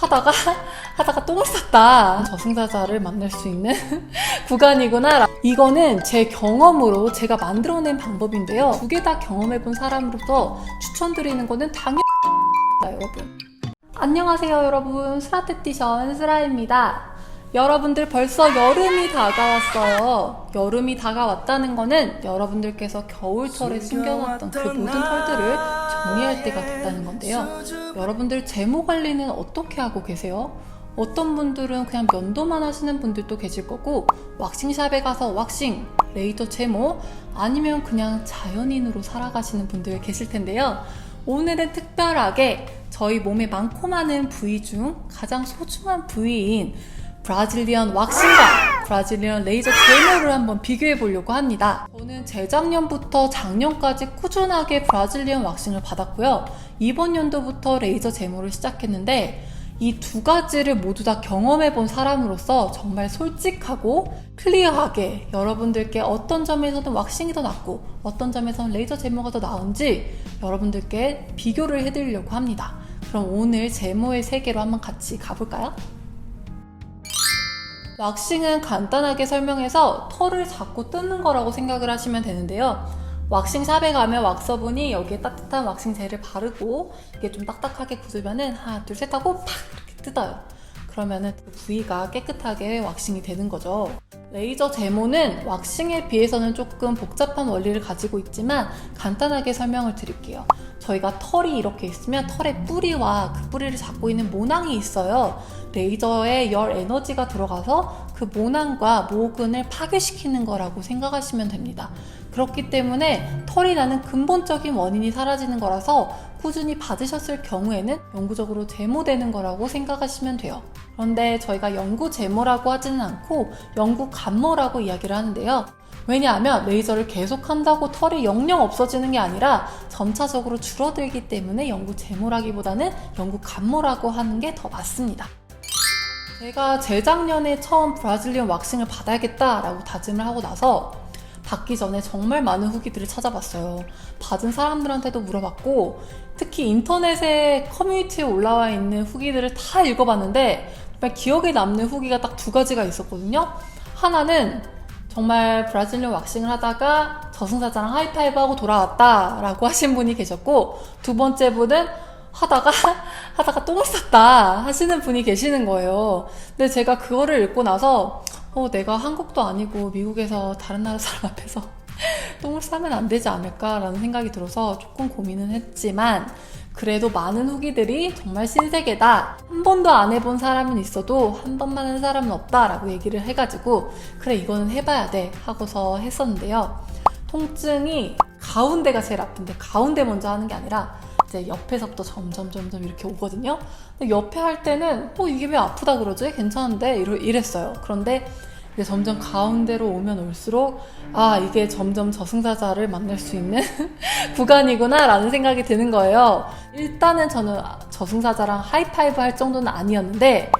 하다가 하다가 똥을 쌌다. 저승사자를 만날 수 있는 구간이구나. 이거는 제 경험으로 제가 만들어낸 방법인데요. 두 개 다 경험해본 사람으로서 추천드리는 거는 당연히 여러분. 안녕하세요 여러분. 스라테티션 스라입니다 여러분들 벌써 여름이 다가왔어요 여름이 다가왔다는 거는 여러분들께서 겨울철에 숨겨놨던 그 모든 털들을 정리할 때가 됐다는 건데요 여러분들 제모 관리는 어떻게 하고 계세요? 어떤 분들은 그냥 면도만 하시는 분들도 계실 거고 왁싱샵에 가서 왁싱, 레이저 제모 아니면 그냥 자연인으로 살아가시는 분들 계실 텐데요. 오늘은 특별하게 저희 몸에 많고 많은 부위 중 가장 소중한 부위인 브라질리언 왁싱과 브라질리언 레이저 제모를 한번 비교해 보려고 합니다. 저는 재작년부터 작년까지 꾸준하게 브라질리언 왁싱을 받았고요. 이번 연도부터 레이저 제모를 시작했는데 이 두 가지를 모두 다 경험해 본 사람으로서 정말 솔직하고 클리어하게 여러분들께 어떤 점에서는 왁싱이 더 낫고 어떤 점에서는 레이저 제모가 더 나은지 여러분들께 비교를 해드리려고 합니다. 그럼 오늘 제모의 세계로 한번 같이 가볼까요? 왁싱은 간단하게 설명해서 털을 자꾸 뜯는 거라고 생각을 하시면 되는데요. 왁싱샵에 가면 왁서분이 여기에 따뜻한 왁싱 젤을 바르고 이게 좀 딱딱하게 굳으면은 하나 둘 셋 하고 팍 이렇게 뜯어요. 그러면은 그 부위가 깨끗하게 왁싱이 되는 거죠. 레이저 제모는 왁싱에 비해서는 조금 복잡한 원리를 가지고 있지만 간단하게 설명을 드릴게요. 저희가 털이 이렇게 있으면 털의 뿌리와 그 뿌리를 잡고 있는 모낭이 있어요. 레이저에 열 에너지가 들어가서 그 모낭과 모근을 파괴시키는 거라고 생각하시면 됩니다. 그렇기 때문에 털이 나는 근본적인 원인이 사라지는 거라서 꾸준히 받으셨을 경우에는 영구적으로 제모되는 거라고 생각하시면 돼요. 그런데 저희가 영구 제모라고 하지는 않고 영구 감모라고 이야기를 하는데요. 왜냐하면 레이저를 계속 한다고 털이 영영 없어지는 게 아니라 점차적으로 줄어들기 때문에 영구 제모라기보다는 영구 감모라고 하는 게 더 맞습니다. 제가 재작년에 처음 브라질리언 왁싱을 받아야겠다라고 다짐을 하고 나서 받기 전에 정말 많은 후기들을 찾아봤어요. 받은 사람들한테도 물어봤고, 특히 인터넷에 커뮤니티에 올라와 있는 후기들을 다 읽어봤는데, 정말 기억에 남는 후기가 딱 두 가지가 있었거든요. 하나는 정말 브라질리언 왁싱을 하다가 저승사자랑 하이파이브하고 돌아왔다라고 하신 분이 계셨고, 두 번째 분은 하다가 하다가 똥을 쌌다 하시는 분이 계시는 거예요. 근데 제가 그거를 읽고 나서 어, 내가 한국도 아니고 미국에서 다른 나라 사람 앞에서 똥을 싸면 안 되지 않을까라는 생각이 들어서 조금 고민은 했지만 그래도 많은 후기들이 정말 신세계다. 한 번도 안 해본 사람은 있어도 한 번만 한 사람은 없다라고 얘기를 해가지고 그래 이거는 해봐야 돼 하고서 했었는데요. 통증이 가운데가 제일 아픈데 가운데 먼저 하는 게 아니라 이제 옆에서부터 점점 점점 이렇게 오거든요. 근데 옆에 할 때는 어 이게 왜 아프다 그러지? 괜찮은데 이러, 이랬어요. 그런데 이게 점점 가운데로 오면 올수록 아 이게 점점 저승사자를 만날 수 있는 구간이구나라는 생각이 드는 거예요. 일단은 저는 저승사자랑 하이파이브 할 정도는 아니었는데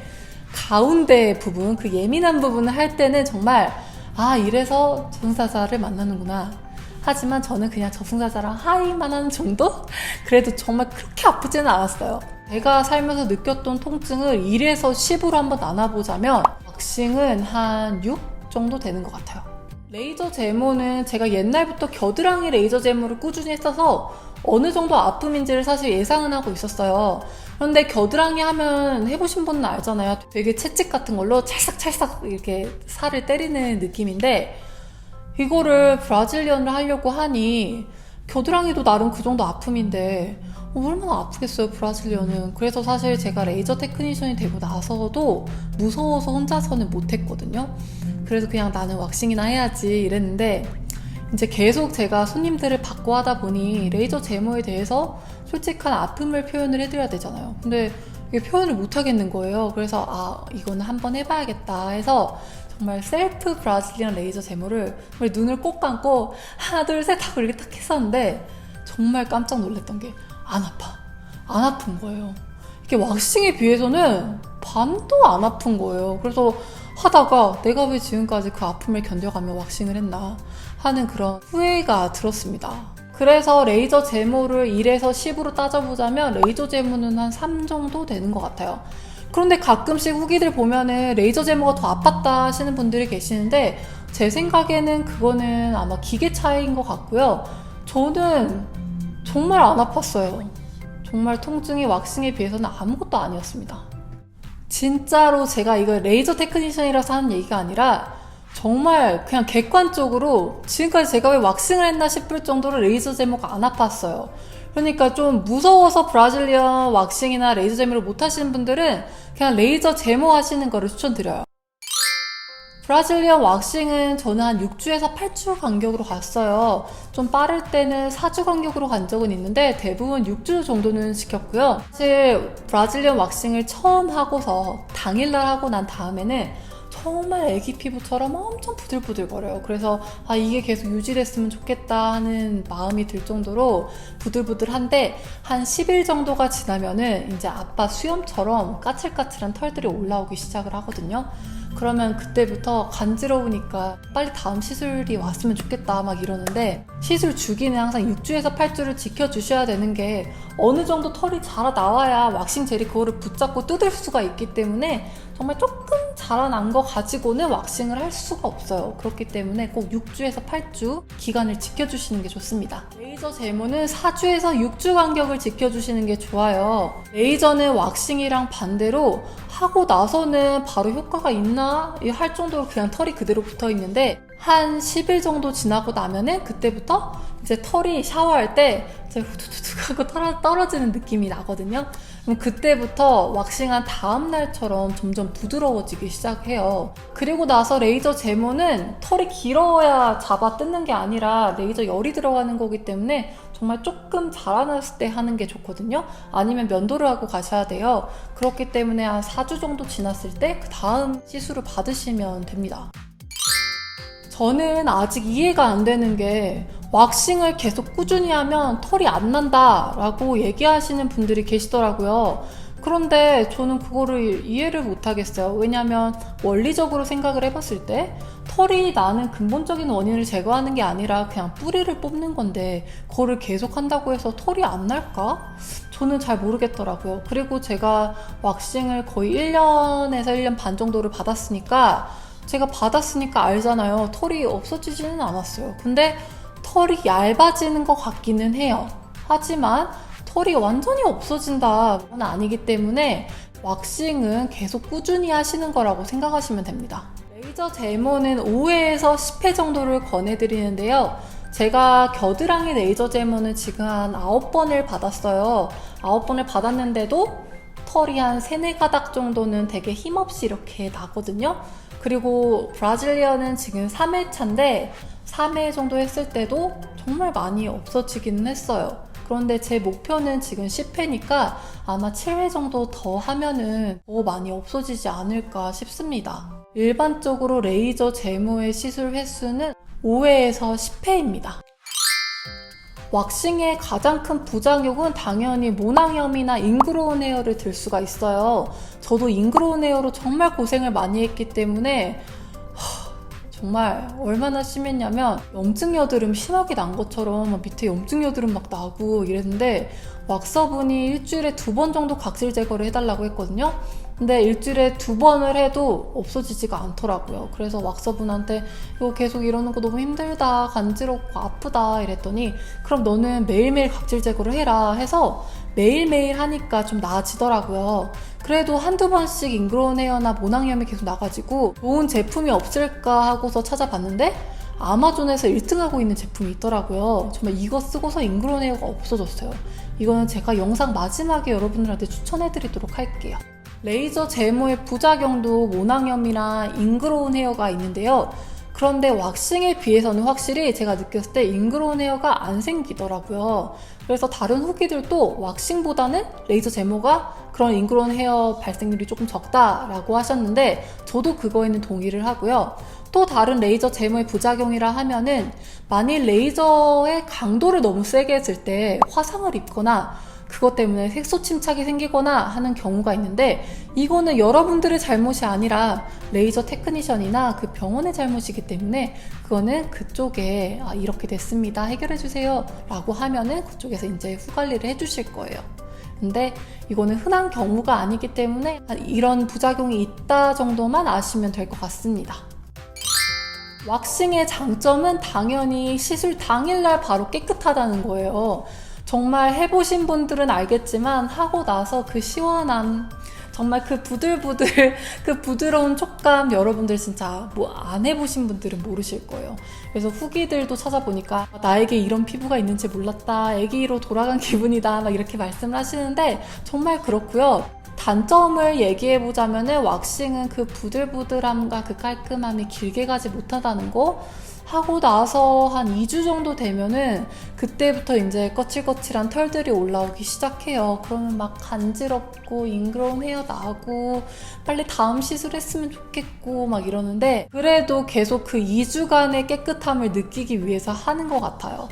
가운데 부분 그 예민한 부분을 할 때는 정말 아 이래서 저승사자를 만나는구나. 하지만 저는 그냥 저승사자랑 하이만 하는 정도? 그래도 정말 그렇게 아프지는 않았어요. 제가 살면서 느꼈던 통증을 1에서 10으로 한번 나눠보자면 왁싱은 한 6 정도 되는 것 같아요. 레이저 제모는 제가 옛날부터 겨드랑이 레이저 제모를 꾸준히 했어서 어느 정도 아픔인지를 사실 예상은 하고 있었어요. 그런데 겨드랑이 하면 해보신 분은 알잖아요. 되게 채찍 같은 걸로 찰싹찰싹 이렇게 살을 때리는 느낌인데 이거를 브라질리언을 하려고 하니 겨드랑이도 나름 그 정도 아픔인데 어, 얼마나 아프겠어요 브라질리언은. 그래서 사실 제가 레이저 테크니션이 되고 나서도 무서워서 혼자서는 못했거든요. 그래서 그냥 나는 왁싱이나 해야지 이랬는데 이제 계속 제가 손님들을 받고 하다 보니 레이저 제모에 대해서 솔직한 아픔을 표현을 해드려야 되잖아요. 근데 이게 표현을 못 하겠는 거예요. 그래서 아 이거는 한번 해봐야겠다 해서 정말 셀프 브라질리안 레이저 제모를 정말 눈을 꼭 감고 하나 둘 셋 하고 이렇게 딱 했었는데 정말 깜짝 놀랐던 게 안 아파. 안 아픈 거예요. 이게 왁싱에 비해서는 반도 안 아픈 거예요. 그래서 하다가 내가 왜 지금까지 그 아픔을 견뎌가며 왁싱을 했나 하는 그런 후회가 들었습니다. 그래서 레이저 제모를 1에서 10으로 따져보자면 레이저 제모는 한 3 정도 되는 것 같아요 그런데 가끔씩 후기들 보면은 레이저 제모가 더 아팠다 하시는 분들이 계시는데 제 생각에는 그거는 아마 기계 차이인 것 같고요. 저는 정말 안 아팠어요. 정말 통증이 왁싱에 비해서는 아무것도 아니었습니다. 진짜로 제가 이거 레이저 테크니션이라서 하는 얘기가 아니라 정말 그냥 객관적으로 지금까지 제가 왜 왁싱을 했나 싶을 정도로 레이저 제모가 안 아팠어요. 그러니까 좀 무서워서 브라질리언 왁싱이나 레이저 제모를 못 하시는 분들은 그냥 레이저 제모 하시는 거를 추천드려요. 브라질리언 왁싱은 저는 한 6주에서 8주 간격으로 갔어요. 좀 빠를 때는 4주 간격으로 간 적은 있는데 대부분 6주 정도는 시켰고요. 사실 브라질리언 왁싱을 처음 하고서 당일날 하고 난 다음에는 정말 애기 피부처럼 엄청 부들부들거려요. 그래서 아 이게 계속 유지됐으면 좋겠다 하는 마음이 들 정도로 부들부들한데 한 10일 정도가 지나면은 이제 아빠 수염처럼 까칠까칠한 털들이 올라오기 시작을 하거든요. 그러면 그때부터 간지러우니까 빨리 다음 시술이 왔으면 좋겠다 막 이러는데 시술 주기는 항상 6주에서 8주를 지켜주셔야 되는 게 어느 정도 털이 자라 나와야 왁싱 젤이 그거를 붙잡고 뜯을 수가 있기 때문에 정말 조금 자라난 거 가지고는 왁싱을 할 수가 없어요. 그렇기 때문에 꼭 6주에서 8주 기간을 지켜주시는 게 좋습니다. 레이저 제모는 4주에서 6주 간격을 지켜주시는 게 좋아요. 레이저는 왁싱이랑 반대로 하고 나서는 바로 효과가 있나 할 정도로 그냥 털이 그대로 붙어 있는데 한 10일 정도 지나고 나면은 그때부터 이제 털이 샤워할 때 이제 후두두둑 하고 떨어, 떨어지는 느낌이 나거든요. 그럼 그때부터 왁싱한 다음 날처럼 점점 부드러워지기 시작해요. 그리고 나서 레이저 제모는 털이 길어야 잡아 뜯는 게 아니라 레이저 열이 들어가는 거기 때문에 정말 조금 자라났을 때 하는 게 좋거든요. 아니면 면도를 하고 가셔야 돼요. 그렇기 때문에 한 4주 정도 지났을 때 그 다음 시술을 받으시면 됩니다. 저는 아직 이해가 안 되는 게 왁싱을 계속 꾸준히 하면 털이 안 난다라고 얘기하시는 분들이 계시더라고요. 그런데 저는 그거를 이해를 못 하겠어요. 왜냐하면 원리적으로 생각을 해봤을 때 털이 나는 근본적인 원인을 제거하는 게 아니라 그냥 뿌리를 뽑는 건데 그거를 계속 한다고 해서 털이 안 날까? 저는 잘 모르겠더라고요. 그리고 제가 왁싱을 거의 1년에서 1년 반 정도를 받았으니까 제가 받았으니까 알잖아요. 털이 없어지지는 않았어요. 근데 털이 얇아지는 것 같기는 해요. 하지만 털이 완전히 없어진다는 아니기 때문에 왁싱은 계속 꾸준히 하시는 거라고 생각하시면 됩니다. 레이저 제모는 5회에서 10회 정도를 권해드리는데요. 제가 겨드랑이 레이저 제모는 지금 한 9번을 받았어요. 9번을 받았는데도 털이 한 3, 4가닥 정도는 되게 힘없이 이렇게 나거든요. 그리고 브라질리언은 지금 3회차인데 3회 정도 했을 때도 정말 많이 없어지기는 했어요. 그런데 제 목표는 지금 10회니까 아마 7회 정도 더 하면은 더 많이 없어지지 않을까 싶습니다. 일반적으로 레이저 제모의 시술 횟수는 5회에서 10회입니다. 왁싱의 가장 큰 부작용은 당연히 모낭염이나 잉그로운 헤어를 들 수가 있어요. 저도 잉그로운 헤어로 정말 고생을 많이 했기 때문에 하, 정말 얼마나 심했냐면 염증 여드름 심하게 난 것처럼 막 밑에 염증 여드름 막 나고 이랬는데 왁서분이 일주일에 두 번 정도 각질 제거를 해달라고 했거든요. 근데 일주일에 두 번을 해도 없어지지가 않더라고요. 그래서 왁서분한테 이거 계속 이러는 거 너무 힘들다, 간지럽고 아프다 이랬더니 그럼 너는 매일매일 각질 제거를 해라 해서 매일매일 하니까 좀 나아지더라고요. 그래도 한두 번씩 잉그로운 헤어나 모낭염이 계속 나가지고 좋은 제품이 없을까 하고서 찾아봤는데 아마존에서 1등하고 있는 제품이 있더라고요. 정말 이거 쓰고서 잉그로운 헤어가 없어졌어요. 이거는 제가 영상 마지막에 여러분들한테 추천해드리도록 할게요. 레이저 제모의 부작용도 모낭염이나 잉그로운 헤어가 있는데요. 그런데 왁싱에 비해서는 확실히 제가 느꼈을 때 잉그로운 헤어가 안 생기더라고요. 그래서 다른 후기들도 왁싱보다는 레이저 제모가 그런 잉그로운 헤어 발생률이 조금 적다라고 하셨는데 저도 그거에는 동의를 하고요. 또 다른 레이저 제모의 부작용이라 하면은 만일 레이저의 강도를 너무 세게 했을 때 화상을 입거나 그것 때문에 색소 침착이 생기거나 하는 경우가 있는데 이거는 여러분들의 잘못이 아니라 레이저 테크니션이나 그 병원의 잘못이기 때문에 그거는 그쪽에 아, 이렇게 됐습니다 해결해 주세요 라고 하면은 그쪽에서 이제 후관리를 해 주실 거예요 근데 이거는 흔한 경우가 아니기 때문에 이런 부작용이 있다 정도만 아시면 될 것 같습니다. 왁싱의 장점은 당연히 시술 당일날 바로 깨끗하다는 거예요. 정말 해보신 분들은 알겠지만 하고 나서 그 시원함, 정말 그 부들부들, 그 부드러운 촉감 여러분들 진짜 뭐 안 해보신 분들은 모르실 거예요. 그래서 후기들도 찾아보니까 나에게 이런 피부가 있는지 몰랐다. 애기로 돌아간 기분이다. 막 이렇게 말씀을 하시는데 정말 그렇고요. 단점을 얘기해 보자면은 왁싱은 그 부들부들함과 그 깔끔함이 길게 가지 못하다는 거 하고 나서 한 2주 정도 되면은 그때부터 이제 거칠거칠한 털들이 올라오기 시작해요. 그러면 막 간지럽고 잉그러운 헤어 나고 빨리 다음 시술했으면 좋겠고 막 이러는데 그래도 계속 그 2주간의 깨끗함을 느끼기 위해서 하는 것 같아요.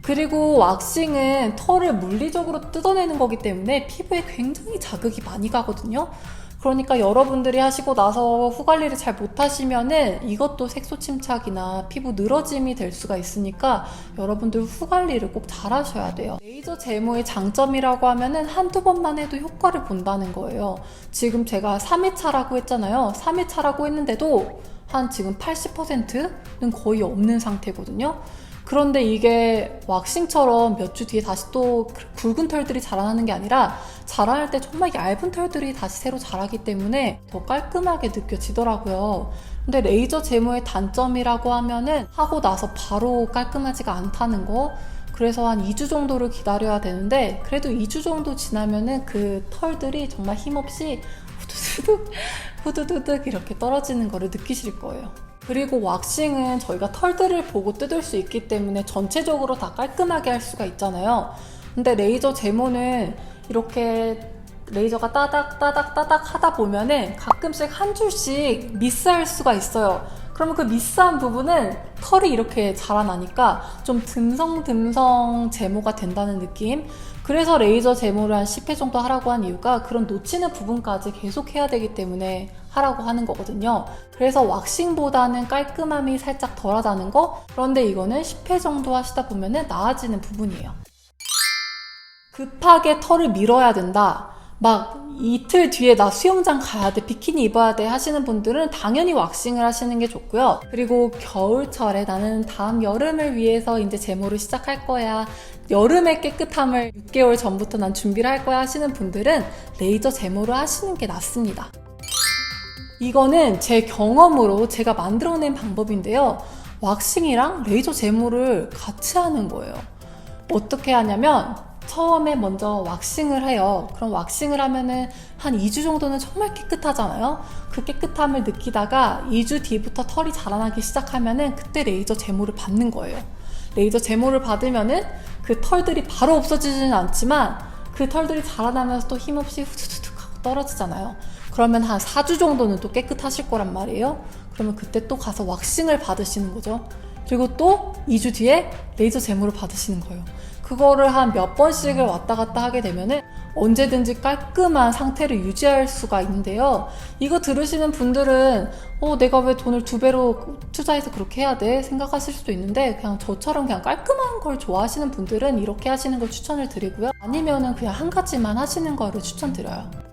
그리고 왁싱은 털을 물리적으로 뜯어내는 거기 때문에 피부에 굉장히 자극이 많이 가거든요. 그러니까 여러분들이 하시고 나서 후 관리를 잘 못하시면은 이것도 색소 침착이나 피부 늘어짐이 될 수가 있으니까 여러분들 후 관리를 꼭 잘 하셔야 돼요. 레이저 제모의 장점이라고 하면은 한두 번만 해도 효과를 본다는 거예요. 지금 제가 3회차라고 했잖아요. 3회차라고 했는데도 한 지금 80%는 거의 없는 상태거든요. 그런데 이게 왁싱처럼 몇 주 뒤에 다시 또 굵은 털들이 자라나는 게 아니라 자라날 때 정말 얇은 털들이 다시 새로 자라기 때문에 더 깔끔하게 느껴지더라고요. 근데 레이저 제모의 단점이라고 하면은 하고 나서 바로 깔끔하지가 않다는 거. 그래서 한 2주 정도를 기다려야 되는데 그래도 2주 정도 지나면은 그 털들이 정말 힘없이 후두두둑 후두두둑 이렇게 떨어지는 거를 느끼실 거예요. 그리고 왁싱은 저희가 털들을 보고 뜯을 수 있기 때문에 전체적으로 다 깔끔하게 할 수가 있잖아요. 근데 레이저 제모는 이렇게 레이저가 따닥 따닥 따닥 하다 보면은 가끔씩 한 줄씩 미스할 수가 있어요. 그러면 그 미스한 부분은 털이 이렇게 자라나니까 좀 듬성듬성 제모가 된다는 느낌? 그래서 레이저 제모를 한 10회 정도 하라고 한 이유가 그런 놓치는 부분까지 계속 해야 되기 때문에 하라고 하는 거거든요. 그래서 왁싱보다는 깔끔함이 살짝 덜하다는 거? 그런데 이거는 10회 정도 하시다 보면은 나아지는 부분이에요. 급하게 털을 밀어야 된다. 막 이틀 뒤에 나 수영장 가야 돼, 비키니 입어야 돼 하시는 분들은 당연히 왁싱을 하시는 게 좋고요. 그리고 겨울철에 나는 다음 여름을 위해서 이제 제모를 시작할 거야. 여름의 깨끗함을 6개월 전부터 난 준비를 할 거야 하시는 분들은 레이저 제모를 하시는 게 낫습니다. 이거는 제 경험으로 제가 만들어낸 방법인데요. 왁싱이랑 레이저 제모를 같이 하는 거예요. 어떻게 하냐면 처음에 먼저 왁싱을 해요. 그럼 왁싱을 하면은 한 2주 정도는 정말 깨끗하잖아요. 그 깨끗함을 느끼다가 2주 뒤부터 털이 자라나기 시작하면은 그때 레이저 제모를 받는 거예요. 레이저 제모를 받으면은 그 털들이 바로 없어지지는 않지만 그 털들이 자라나면서 또 힘없이 후두둑 하고 떨어지잖아요. 그러면 한 4주 정도는 또 깨끗하실 거란 말이에요. 그러면 그때 또 가서 왁싱을 받으시는 거죠. 그리고 또 2주 뒤에 레이저 제모를 받으시는 거예요. 그거를 한 몇 번씩을 왔다 갔다 하게 되면은 언제든지 깔끔한 상태를 유지할 수가 있는데요. 이거 들으시는 분들은 어, 내가 왜 돈을 두 배로 투자해서 그렇게 해야 돼? 생각하실 수도 있는데 그냥 저처럼 그냥 깔끔한 걸 좋아하시는 분들은 이렇게 하시는 걸 추천을 드리고요. 아니면은 그냥 한 가지만 하시는 거를 추천드려요.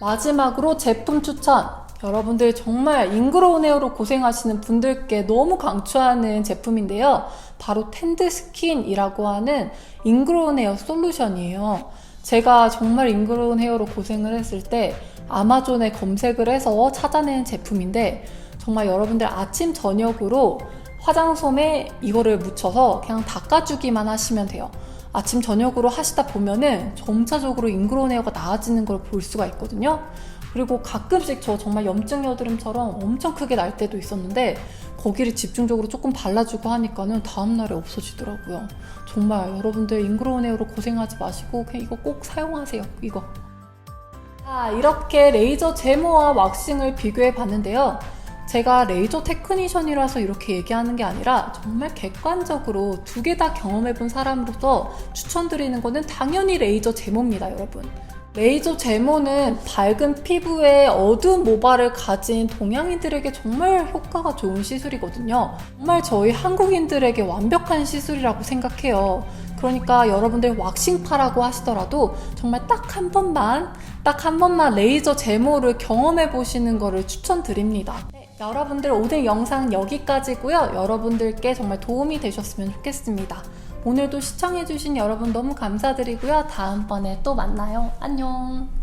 마지막으로 제품 추천. 여러분들 정말 잉그로운 헤어로 고생하시는 분들께 너무 강추하는 제품인데요. 바로 텐드 스킨이라고 하는 잉그로운 헤어 솔루션이에요. 제가 정말 잉그로운 헤어로 고생을 했을 때 아마존에 검색을 해서 찾아낸 제품인데 정말 여러분들 아침 저녁으로 화장솜에 이거를 묻혀서 그냥 닦아주기만 하시면 돼요. 아침 저녁으로 하시다 보면은 점차적으로 잉그로운 헤어가 나아지는 걸 볼 수가 있거든요. 그리고 가끔씩 저 정말 염증 여드름처럼 엄청 크게 날 때도 있었는데 거기를 집중적으로 조금 발라주고 하니까는 다음날에 없어지더라고요. 정말 여러분들 잉그로운 헤어로 고생하지 마시고 그냥 이거 꼭 사용하세요. 이거. 자, 이렇게 레이저 제모와 왁싱을 비교해 봤는데요. 제가 레이저 테크니션이라서 이렇게 얘기하는 게 아니라 정말 객관적으로 두 개 다 경험해 본 사람으로서 추천드리는 거는 당연히 레이저 제모입니다, 여러분. 레이저 제모는 밝은 피부에 어두운 모발을 가진 동양인들에게 정말 효과가 좋은 시술이거든요. 정말 저희 한국인들에게 완벽한 시술이라고 생각해요. 그러니까 여러분들 왁싱파라고 하시더라도 정말 딱 한 번만, 딱 한 번만 레이저 제모를 경험해 보시는 거를 추천드립니다. 네, 여러분들 오늘 영상 여기까지고요. 여러분들께 정말 도움이 되셨으면 좋겠습니다. 오늘도 시청해주신 여러분 너무 감사드리고요. 다음번에 또 만나요. 안녕.